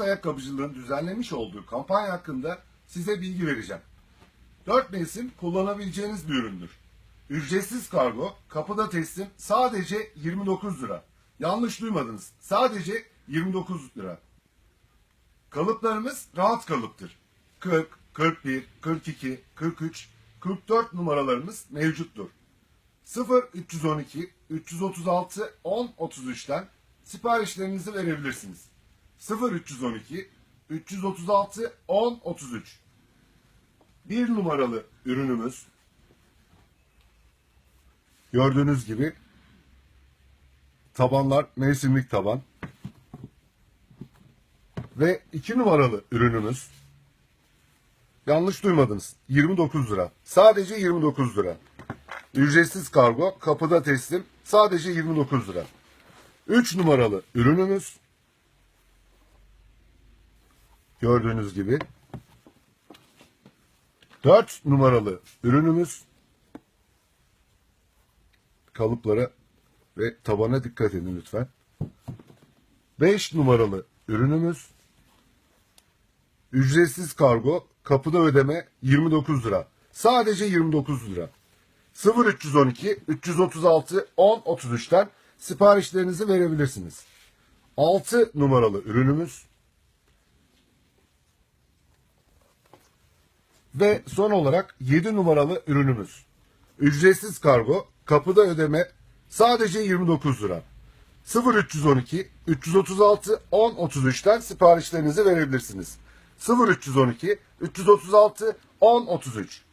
Ayakkabıcılığın düzenlemiş olduğu kampanya hakkında size bilgi vereceğim. 4 mevsim kullanabileceğiniz bir üründür. Ücretsiz kargo, kapıda teslim sadece 29 lira. Yanlış duymadınız. Sadece 29 lira. Kalıplarımız rahat kalıptır. 40, 41, 42, 43, 44 numaralarımız mevcuttur. 0 312 336 10 33'ten siparişlerinizi verebilirsiniz. 0 312 336 10 33 Bir numaralı ürünümüz gördüğünüz gibi tabanlar mevsimlik taban. Ve 2 numaralı ürünümüz yanlış duymadınız 29 lira. Sadece 29 lira. Ücretsiz kargo, kapıda teslim sadece 29 lira. 3 numaralı ürünümüz gördüğünüz gibi 4 numaralı ürünümüz kalıplara ve tabana dikkat edin lütfen. 5 numaralı ürünümüz ücretsiz kargo, kapıda ödeme 29 lira. Sadece 29 lira. 0312 336 10 33'ten siparişlerinizi verebilirsiniz. 6 numaralı ürünümüz ve son olarak 7 numaralı ürünümüz. Ücretsiz kargo, kapıda ödeme sadece 29 lira. 0312 336 10 33'ten siparişlerinizi verebilirsiniz. 0312 336 10 33